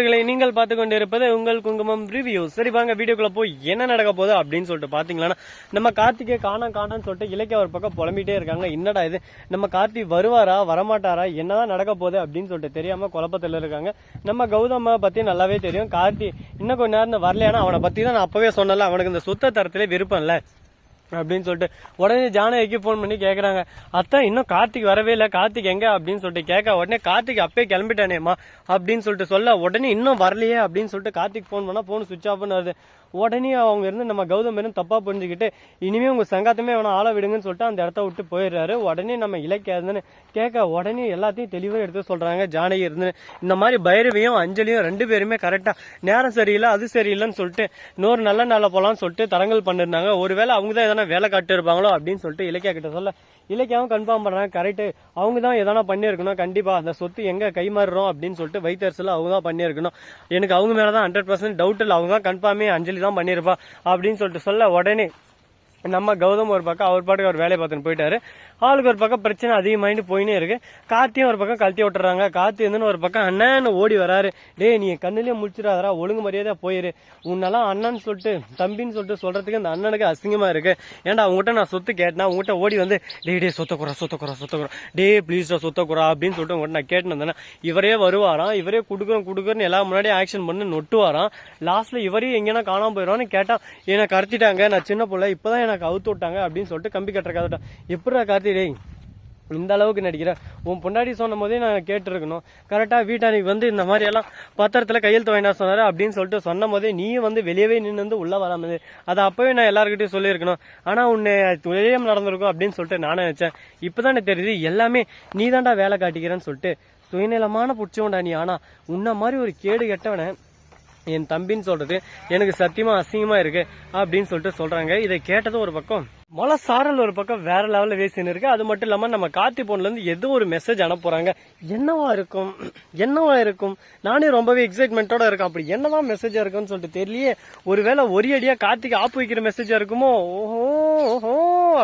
நண்பர்களை நீங்கள் பார்த்து கொண்டிருப்பது உங்கள் குங்குமம் ரிவ்யூ சரி வாங்க வீடியோக்குள்ள போய் என்ன நடக்க போகுது அப்படின்னு சொல்லிட்டு பாத்தீங்களா நம்ம கார்த்திகே காணா காணான்னு சொல்லிட்டு இலக்கிய ஒரு பக்கம் புலம்பிட்டே இருக்காங்க. என்னடா இது? நம்ம கார்த்தி வருவாரா வரமாட்டாரா? என்னதான் நடக்க போகுது அப்படின்னு சொல்லிட்டு தெரியாம குழப்பத்தில் இருக்காங்க. நம்ம கௌதம பத்தி நல்லாவே தெரியும். கார்த்தி இன்னும் கொஞ்ச நேரம் வரலையானா அவனை பத்தி தான் நான் அப்பவே சொன்னல அவனுக்கு இந்த சுத்த தரத்திலே விருப்பம் இல்ல. அப்படின்னு சொல்லிட்டு உடனே ஜானகிக்கு ஃபோன் பண்ணி கேட்குறாங்க அத்தான் இன்னும் கார்த்திக் வரவே இல்லை. கார்த்திக் எங்க? அப்படின்னு சொல்லிட்டு கேட்க உடனே கார்த்திக் அப்பே கிளம்பிட்டானேம்மா அப்படின்னு சொல்லிட்டு சொல்ல உடனே இன்னும் வரலையே அப்படின்னு சொல்லிட்டு கார்த்திக் ஃபோன் பண்ணால் ஃபோன் சுவிச் ஆஃப்னு வருது உடனே அவங்க இருந்து நம்ம கௌதம் இருந்து தப்பாக புரிஞ்சுக்கிட்டு இனிமே உங்க சங்காத்தமே அவனை ஆள விடுங்கன்னு சொல்லிட்டு அந்த இடத்த விட்டு போயிடுறாரு. உடனே நம்ம இலக்கியாதுன்னு கேட்க உடனே எல்லாத்தையும் தெளிவாக எடுத்து சொல்கிறாங்க ஜானகி இருந்து. இந்த மாதிரி பைரவியும் அஞ்சலியும் ரெண்டு பேருமே கரெக்டாக நேரம் சரியில்லை அது சரியில்லைன்னு சொல்லிட்டு இன்னொரு நல்ல நாளில் போகலான்னு சொல்லிட்டு தரங்கள் பண்ணிருந்தாங்க. ஒருவேளை அவங்க தான் எதனா வேலை காட்டு இருப்பாங்களோ அப்படின்னு சொல்லிட்டு இலக்கியா கிட்ட சொல்ல இலக்கியாவும் கன்ஃபார்ம் பண்றாங்க. கரெக்ட் அவங்க தான் எதனா பண்ணியிருக்கணும். கண்டிப்பா அந்த சொத்து எங்க கைமாறுறோம் அப்படின்னு சொல்லிட்டு வைத்தரசுல அவங்க தான் பண்ணியிருக்கணும். எனக்கு அவங்க மேலதான் ஹண்ட்ரட் பர்சன்ட் டவுட் இல்லை. அவங்க தான் கன்ஃபார்மே அஞ்சலி தான் பண்ணியிருப்பா அப்படின்னு சொல்லிட்டு சொல்ல உடனே நம்ம கௌதம் ஒரு பக்கம் அவர் பாட்டுக்கு அவர் வேலையை பார்த்துன்னு போயிட்டாரு. ஆளுக்கு ஒரு பக்கம் பிரச்சனை அதிகமாயிட்டு போயினே இருக்கு. கார்த்தியும் ஒரு பக்கம் கழட்டி விட்டுறாங்க. கார்த்தி வந்து ஒரு பக்கம் அண்ணன்னு ஓடி வராரு. டேய் நீ கண்ணுலயே முடிச்சிடாதரா ஒழுங்கு மரியாதையா போயிரு. உன்னெல்லாம் அண்ணன் சொல்லிட்டு தம்பின்னு சொல்லிட்டு சொல்றதுக்கு அந்த அண்ணனுக்கு அசிங்கமா இருக்கு. ஏன்டா உங்ககிட்ட நான் சொத்து கேட்டேன் உங்ககிட்ட ஓடி வந்து டே டே சொத்தக்குறா சொத்தக்குறா சொத்தக்குறா டே ப்ளீஸ்டா சொத்தக்குறா அப்படின்னு சொல்லிட்டு உங்ககிட்ட நான் கேட்டுன்னு இவரே வருவாராம். இவரே கொடுக்குறோம் குடுக்குறோன்னு எல்லாம் முன்னாடி ஆக்ஷன் பண்ணி நொட்டுவாராம். லாஸ்ட்ல இவரே எங்கேனா காணாம போயிடுவான்னு கேட்டா என்னை கடத்திட்டாங்க நான் சின்ன பிள்ளை இப்பதான் எனக்கு அவுத்து விட்டாங்க அப்படின்னு சொல்லிட்டு கம்பி கட்டுற கதை எப்படா கார்த்தி டேய் இந்த அளவுக்கு நடிக்கிற? உன் பொண்டாடி சொன்ன போதே நான் கேட்டுருக்கணும். கரெக்டா வீட்டானிக்கு வந்து இந்த மாதிரி எல்லாம் பத்திரத்தில் கையெழுத்து வாங்கினா சொன்னார் அப்படின்னு சொல்லிட்டு சொன்ன போதே நீயும் வந்து வெளியவே நின்று வந்து உள்ள வராமது அதை அப்போவே நான் எல்லாருக்கிட்டையும் சொல்லியிருக்கணும். ஆனா உன்னை வெளியே நடந்திருக்கும் அப்படின்னு சொல்லிட்டு நானே நினைச்சேன். இப்பதானே தெரியுது எல்லாமே நீ தாண்டா வேலை காட்டிக்கிறேன்னு சொல்லிட்டு சுயநலமான பிடிச்சவன்டா நீ. ஆனா உன்ன மாதிரி ஒரு கேடு கெட்டவனை என் தம்பின்னு சொல்றது எனக்கு சத்தியமா அசிங்கமா இருக்கு அப்படின்னு சொல்லிட்டு சொல்றாங்க. இதை கேட்டது ஒரு பக்கம் மொள சாரல் ஒரு பக்கம் வேற லெவல்ல வேசின்னு இருக்கு. அது மட்டும் இல்லாம நம்ம கார்த்தி போன்ல இருந்து ஏதோ ஒரு மெசேஜ் அனுப்புறாங்க என்னவா இருக்கும்? என்னவா இருக்கும்? நானே ரொம்பவே எக்ஸைட்மெண்ட்டோட இருக்கேன். அப்படி என்னதான் மெசேஜா இருக்கும்னு சொல்லிட்டு தெரியலையே. ஒருவேளை ஒரு அடியா கார்த்திக்கு ஆப்பு வைக்கிற மெசேஜா இருக்குமோ? ஓஹோ ஓஹோ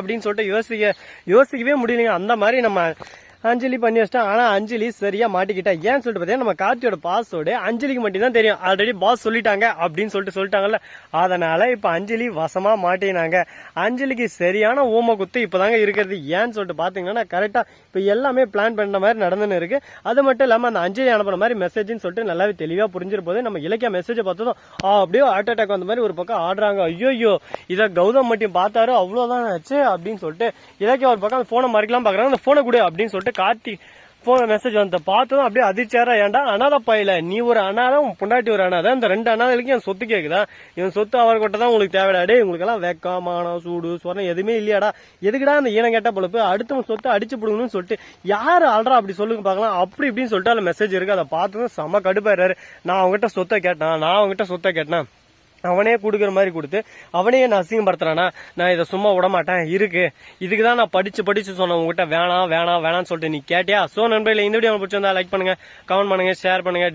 அப்படின்னு சொல்லிட்டு யோசிக்க யோசிக்கவே முடியலைங்க. அந்த மாதிரி நம்ம அஞ்சலி பண்ணி வச்சிட்டேன் ஆனா அஞ்சலி சரியா மாட்டிக்கிட்டா. ஏன்னு சொல்லிட்டு பார்த்தீங்கன்னா நம்ம கார்த்தியோட பாஸ்வேர்டு அஞ்சலிக்கு மட்டும் தான் தெரியும். ஆல்ரெடி பாஸ் சொல்லிட்டாங்க அப்படின்னு சொல்லிட்டு சொல்லிட்டாங்கல்ல. அதனால இப்ப அஞ்சலி வசமா மாட்டினாங்க. அஞ்சலிக்கு சரியான ஊம குத்து இப்பதாங்க இருக்கிறது. ஏன்னு சொல்லிட்டு பாத்தீங்கன்னா கரெக்டா இப்ப எல்லாமே பிளான் பண்ண மாதிரி நடந்துன்னு இருக்கு. அது மட்டும் இல்லாம அந்த அஞ்சலி அனுப்புற மாதிரி மெசேஜ்னு சொல்லிட்டு நல்லாவே தெளிவா புரிஞ்சிருப்போது நம்ம இலக்கிய மெசேஜ் பார்த்ததும் அப்படியே ஹார்ட் அட்டாக் வந்த மாதிரி ஒரு பக்கம் ஆடுறாங்க. ஐயோ இதை கௌதம் மட்டும் பார்த்தாரு? அவ்வளவுதான் ஆச்சு அப்படின்னு சொல்லிட்டு இலக்கிய ஒரு பக்கம் அந்த போனை மறைக்கலாம் பாக்குறாங்க அந்த போனை கொடு அப்படின்னு சொல்லிட்டு கார்த்தி போன மெசேஜ் வந்து பார்த்ததும் அப்படியே அதிர்ச்சியாரா ஏன்டா அனாதை பயில? நீ ஒரு அனாதை உன் பொண்டாட்டி ஒரு அனாதை. இந்த ரெண்டு அனாதைகளுக்கு என் சொத்து கேக்குதா? என் சொத்து அவர் கொட்ட தான் உங்களுக்கு தேவைடா. டே உங்களுக்கு எல்லாம் வெக்கம் மானம் சூடு சொரணம் எதுவுமே இல்லையாடா. எதுக்குடா அந்த ஈனம் கேட்ட பொழப்பு? அடுத்தவன் சொத்தை அடிச்சு பிடுங்கணும்னு சொல்லிட்டு யார் ஆள்றா? அப்படி சொல்லுங்க பார்க்கலாம். அப்படி இப்படின்னு சொல்லிட்டு அதுல மெசேஜ் இருக்கு. அதை பார்த்ததும் செம கடுப்பாயிராரு நான் அவங்ககிட்ட சொத்தை கேட்டேன். நான் அவங்ககிட்ட சொத்தை கேட்டேன். அவனே கொடுக்குற மாதிரி கொடுத்து அவனே என்ன அசிங்கப்படுத்துறானா? நான் இதை சும்மா விட மாட்டேன் இருக்கு. இதுக்கு தான் நான் படிச்சு படிச்சு சொன்னேன். உங்ககிட்ட வேணாம் வேணாம் வேணாம்னு சொல்லிட்டு நீ கேட்டியா? சோ நண்பர்களே இந்த வீடியோ பிடிச்சிருந்தா லைக் பண்ணுங்க கமெண்ட் பண்ணுங்க ஷேர் பண்ணுங்க.